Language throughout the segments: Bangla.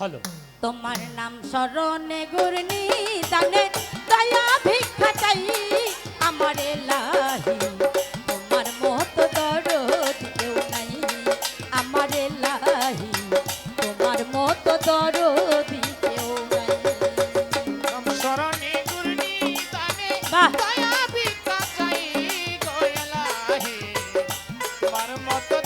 হলো তোমার নাম স্মরণে গুরনি দানে দয়া ভিক্ষা চাই আমার এলাহি। তোমার মত দরদ কেউ নাই আমার এলাহি। তোমার মত দরদ কেউ নাই। নাম স্মরণে গুরনি দানে দয়া ভিক্ষা চাই গো এলাহি। তোমার মতো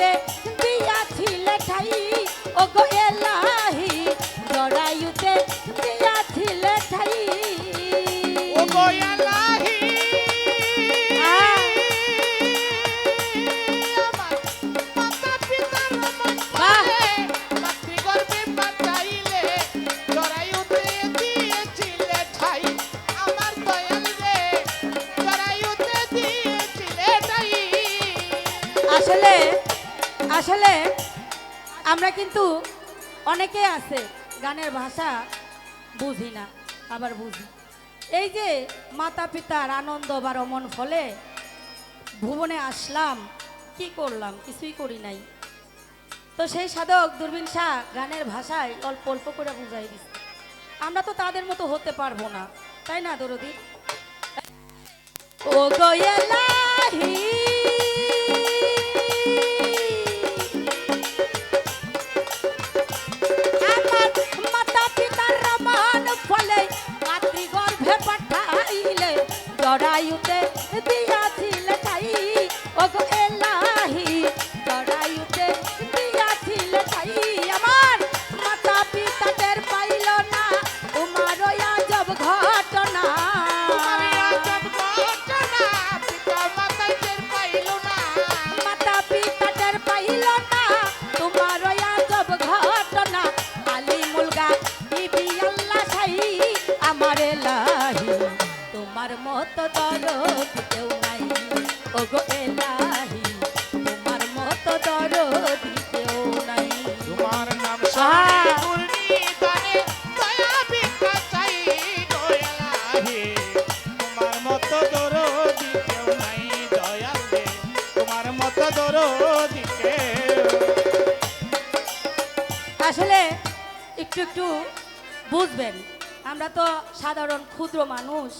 জরায়ুতে দিয়াছিলে ঠাই ও গো এলাহি জরায়ুতে দিয়াছিলে ঠাই। ও গো এলাহি। আসলে আসলে আমরা কিন্তু অনেকে আছে, গানের ভাষা বুঝি না, আবার বুঝি। এই যে মাতা পিতার আনন্দ বা রমন ফলে ভুবনে আসলাম, কি করলাম? কিছুই করি নাই। তো সেই সাধক দূরবীন শাহ গানের ভাষায় অল্প অল্প করে বুঝাই দিচ্ছে। আমরা তো তাদের মতো হতে পারব না, তাই না, দরদি? ও গয়েলাহি জরায়ুতে আসলে একটু একটু বুঝবেন আমরা তো সাধারণ ক্ষুদ্র মানুষ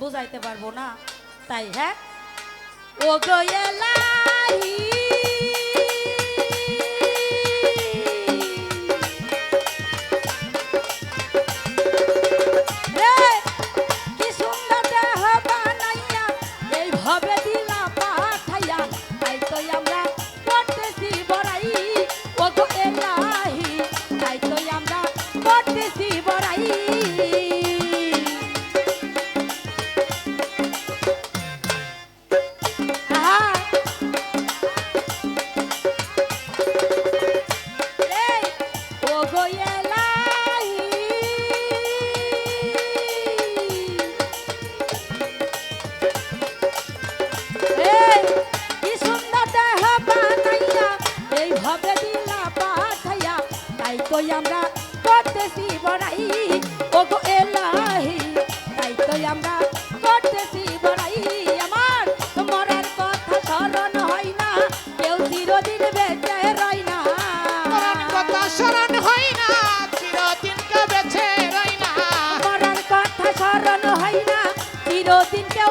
বুঝাইতে পারব না। তাই হ্যাঁ? ও গো এলাহি রে, তো আমরা করতেছি বড়াই ও গো এলাহি তাই তো আমরা করতেছি বড়াই আমার মরার কথা স্মরণ হয় না কেউ চিরদিন বেঁচে রয় না। মরণ কথা স্মরণ হয় না চিরদিন বেছে রই না। মরার কথা স্মরণ হয় না চিরদিন কেউ